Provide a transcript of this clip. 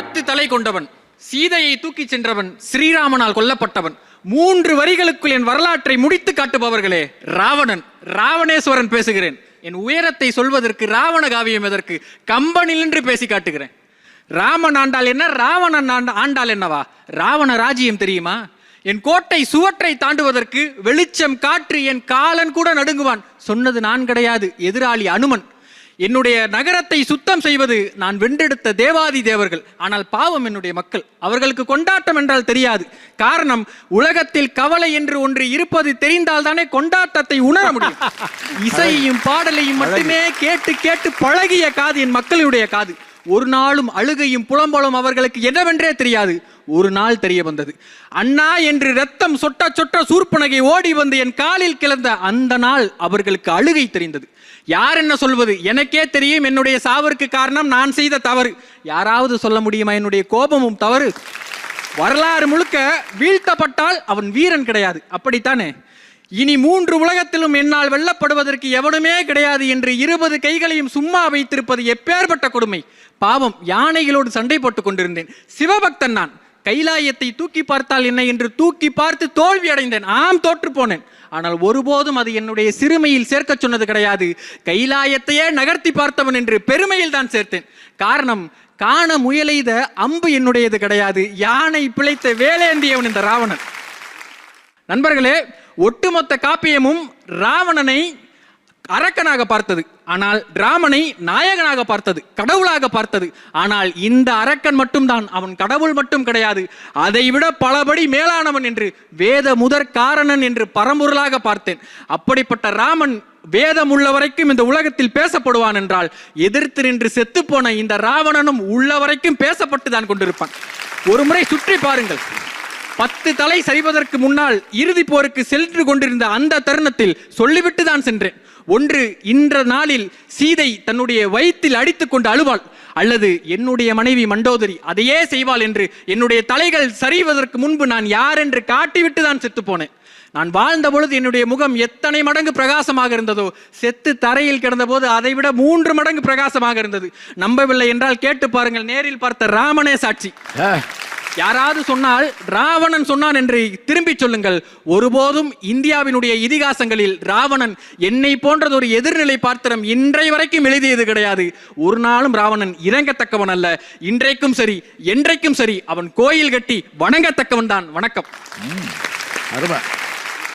பத்து தலை கொண்டவன் சீதையை தூக்கிச் சென்றவன் ஸ்ரீராமனால் கொல்லப்பட்டவன். மூன்று வரிகளுக்குள் என் வரலாற்றை முடித்து காட்டுபவர்களே ராவணன் ராவணேஸ்வரன் பேசுகிறேன். என் உயரத்தை சொல்வதற்கு ராவண காவியம் எதற்கு கம்பனில் நின்று பேசி காட்டுகிறேன். ராமன் ஆண்டால் என்ன ராவணன் ஆண்ட- ஆண்டால் என்னவா? ராவண ராஜ்யம் தெரியுமா? என் கோட்டை சுவற்றை தாண்டுவதற்கு வெளிச்சம் காற்று என் காலன் கூட நடுங்குவான். சொன்னது நான் கிடையாது எதிராளி அனுமன். என்னுடைய நகரத்தை சுத்தம் செய்வது நான் வென்றெடுத்த தேவாதி தேவர்கள். ஆனால் பாவம் என்னுடைய மக்கள். அவர்களுக்கு கொண்டாட்டம் என்றால் தெரியாது. காரணம் உலகத்தில் கவலை என்று ஒன்று இருப்பது தெரிந்தால் தானே கொண்டாட்டத்தை உணர முடியும். இசையையும் பாடலையும் மட்டுமே கேட்டு கேட்டு பழகிய காது என் மக்களுடைய காது. ஒரு நாளும் அழுகையும் புலம்பலும் அவர்களுக்கு என்னவென்றே தெரியாது. ஒரு நாள் தெரிய வந்தது. அண்ணா என்று ரத்தம் சொட்ட சொட்ட சூர்பனகை ஓடி வந்து என் காலில் கிளந்த அந்த நாள் அவர்களுக்கு அழுகை தெரிந்தது. யார் என்ன சொல்வது? எனக்கே தெரியும் என்னுடைய சாவிற்கு காரணம் நான் செய்த தவறு. யாராவது சொல்ல முடியுமா? என்னுடைய கோபமும் தவறு. வரலாறு முழுக்க வீழ்த்தப்பட்டால் அவன் வீரன் கிடையாது. அப்படித்தானே? இனி மூன்று உலகத்திலும் என்னால் வெல்லப்படுவதற்கு எவனுமே கிடையாது என்று இருபது கைகளையும் சும்மா வைத்திருப்பது எப்பேற்பட்ட கொடுமை. பாவம் யானைகளோடு சண்டை போட்டுக் கொண்டிருந்தேன். சிவபக்தன் நான். கைலாயத்தை தூக்கி பார்த்தால் என்ன என்று தூக்கி பார்த்து தோல்வி அடைந்தேன். ஆம் தோற்று போனேன். ஆனால் ஒருபோதும் அது என்னுடைய சிறுமையில் சேர்க்க சொன்னது கிடையாது. கைலாயத்தையே நகர்த்தி பார்த்தவன் என்று பெருமையில் தான் சேர்த்தேன். காரணம் காண முயலெய்த அம்பு என்னுடையது கிடையாது. யானை பிழைத்த வேலேந்தியவன் இந்த ராவணன். நண்பர்களே ஒட்டுமொத்த காப்பியமும் ராவணனை அரக்கனாக பார்த்தது. ஆனால் ராமனை நாயகனாக பார்த்தது கடவுளாக பார்த்தது. ஆனால் இந்த அரக்கன் மட்டும்தான் அவன் கடவுள் மட்டும் கிடையாது. அதைவிட பலபடி மேலானவன் என்று வேத முதற் காரணன் என்று பரம்பொருளாக பார்த்தேன். அப்படிப்பட்ட ராமன் வேதம் உள்ள வரைக்கும் இந்த உலகத்தில் பேசப்படுவான் என்றால் எதிர்த்து நின்று செத்துப்போன இந்த ராவணனும் உள்ள வரைக்கும் பேசப்பட்டு தான் கொண்டிருப்பான். ஒரு முறை சுற்றி பாருங்கள். பத்து தலை சரிவதற்கு முன்னால் இறுதி போருக்கு சென்று கொண்டிருந்த அந்த தருணத்தில் சொல்லிவிட்டு தான் சென்றேன். ஒன்று இன்ற நாளில் சீதை தன்னுடைய வயிற்றில் அடித்துக் கொண்டு அழுவாள். அல்லது என்னுடைய மனைவி மண்டோதரி அதையே செய்வாள் என்று என்னுடைய தலைகள் சரிவதற்கு முன்பு நான் யார் என்று காட்டிவிட்டு தான் செத்து போனேன். நான் வாழ்ந்த பொழுது என்னுடைய முகம் எத்தனை மடங்கு பிரகாசமாக இருந்ததோ செத்து தரையில் கிடந்தபோது அதைவிட மூன்று மடங்கு பிரகாசமாக இருந்தது. நம்பவில்லை என்றால் கேட்டு பாருங்கள் நேரில் பார்த்த ராமனே சாட்சி. யாராவது சொன்னால் ராவணன் சொன்னான் என்று திரும்பி சொல்லுங்கள். ஒருபோதும் இந்தியாவினுடைய இதிகாசங்களில் ராவணன் என்னை போன்றதொரு எதிர்நிலை பாத்திரம் இன்றைய வரைக்கும் எழுதியது கிடையாது. ஒரு நாளும் ராவணன் இறங்கத்தக்கவன் அல்ல. இன்றைக்கும் சரி என்றைக்கும் சரி அவன் கோயில் கட்டி வணங்கத்தக்கவன் தான். வணக்கம். அருமை.